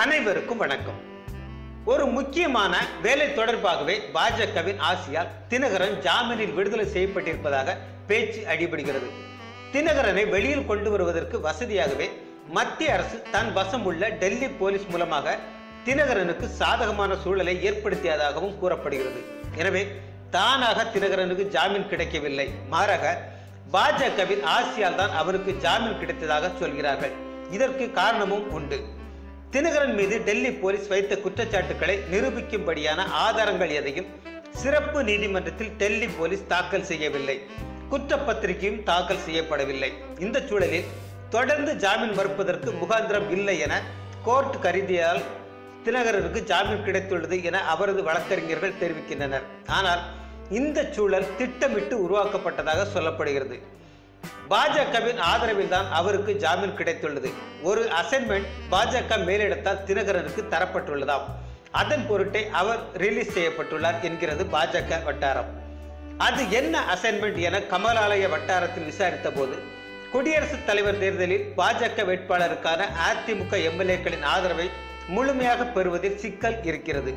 அனைவருக்கும் வணக்கம். ஒரு முக்கியமான வேலை தொடர்பாகவே பாஜகவின் ஆசியால் தினகரன் ஜாமீனில் விடுதலை செய்யப்பட்டிருப்பதாக பேச்சு அடிபடுகிறது. தினகரனை வெளியில் கொண்டு வருவதற்கு வசதியாகவே மத்திய அரசு தன் வசம் உள்ள டெல்லி போலீஸ் மூலமாக தினகரனுக்கு சாதகமான சூழலை ஏற்படுத்தியதாகவும் கூறப்படுகிறது. எனவே தானாக தினகரனுக்கு ஜாமீன் கிடைக்கவில்லை. மாறாக பாஜகவின் ஆசியால் தான் அவருக்கு ஜாமீன் கிடைத்ததாக சொல்கிறார்கள். இதற்கு காரணமும் உண்டு. தினகரன் மீது டெல்லி போலீஸ் வைத்த குற்றச்சாட்டுக்களை நிரூபிக்கும்படியான ஆதாரங்கள் எதையும் சிறப்பு நீதிமன்றத்தில் டெல்லி போலீஸ் தாக்கல் செய்யவில்லை. குற்றப்பத்திரிகையும் தாக்கல் செய்யப்படவில்லை. இந்த சூழலில் தொடர்ந்து ஜாமீன் மறுப்பதற்கு முகாந்திரம் இல்லை என கோர்ட் கருதியால் தினகரனுக்கு ஜாமீன் கிடைத்துள்ளது என அவரது வழக்கறிஞர்கள் தெரிவிக்கின்றனர். ஆனால் இந்த சூழல் திட்டமிட்டு உருவாக்கப்பட்டதாக சொல்லப்படுகிறது. பாஜகவின் ஆதரவில் தான் அவருக்கு ஜாமீன் கிடைத்துள்ளது. ஒரு அசைன்மெண்ட் பாஜக மேலிடத்தால் தினகரனுக்கு தரப்பட்டுள்ளதாம். அதன் பொருட்டே அவர் ரிலீஸ் செய்யப்பட்டுள்ளார் என்கிறது பாஜக வட்டாரம். அது என்ன அசைன்மெண்ட் என கமலாலய வட்டாரத்தில் விசாரித்த போது குடியரசுத் தலைவர் தேர்தலில் பாஜக வேட்பாளருக்கான அதிமுக எம்எல்ஏக்களின் ஆதரவை முழுமையாக பெறுவதில் சிக்கல் இருக்கிறது.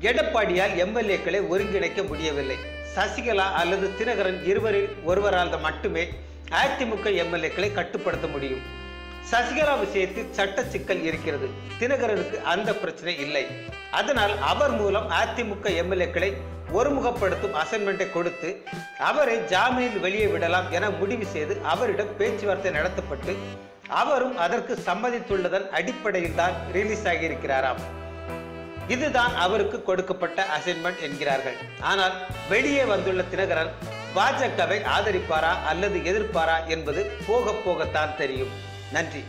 எடப்பாடியால் எம்எல்ஏக்களை ஒருங்கிணைக்க முடியவில்லை. சசிகலா அல்லது தினகரன் இருவரில் ஒருவரால் மட்டுமே அதிமுக எம்எல்ஏக்களை கட்டுப்படுத்த முடியும். சசிகலா விஷயத்தில் சட்ட சிக்கல் இருக்கிறது. தினகரனுக்கு அந்த பிரச்சனை இல்லை. அதனால் அவர் மூலம் அதிமுக எம்எல்ஏக்களை ஒருமுகப்படுத்தும் அசைன்மெண்ட்டை கொடுத்து அவரை ஜாமீனில் வெளியே விடலாம் என முடிவு செய்து அவரிடம் பேச்சுவார்த்தை நடத்தப்பட்டு அவரும் அதற்கு சம்மதித்துள்ளதன் அடிப்படையில் தான் ரிலீஸ் ஆகியிருக்கிறாராம். இதுதான் அவருக்கு கொடுக்கப்பட்ட அசைன்மெண்ட் என்கிறார்கள். ஆனால் வெளியே வந்துள்ள தினகரன் பாஜகவை ஆதரிப்பாரா அல்லது எதிர்ப்பாரா என்பது போக போகத்தான் தெரியும். நன்றி.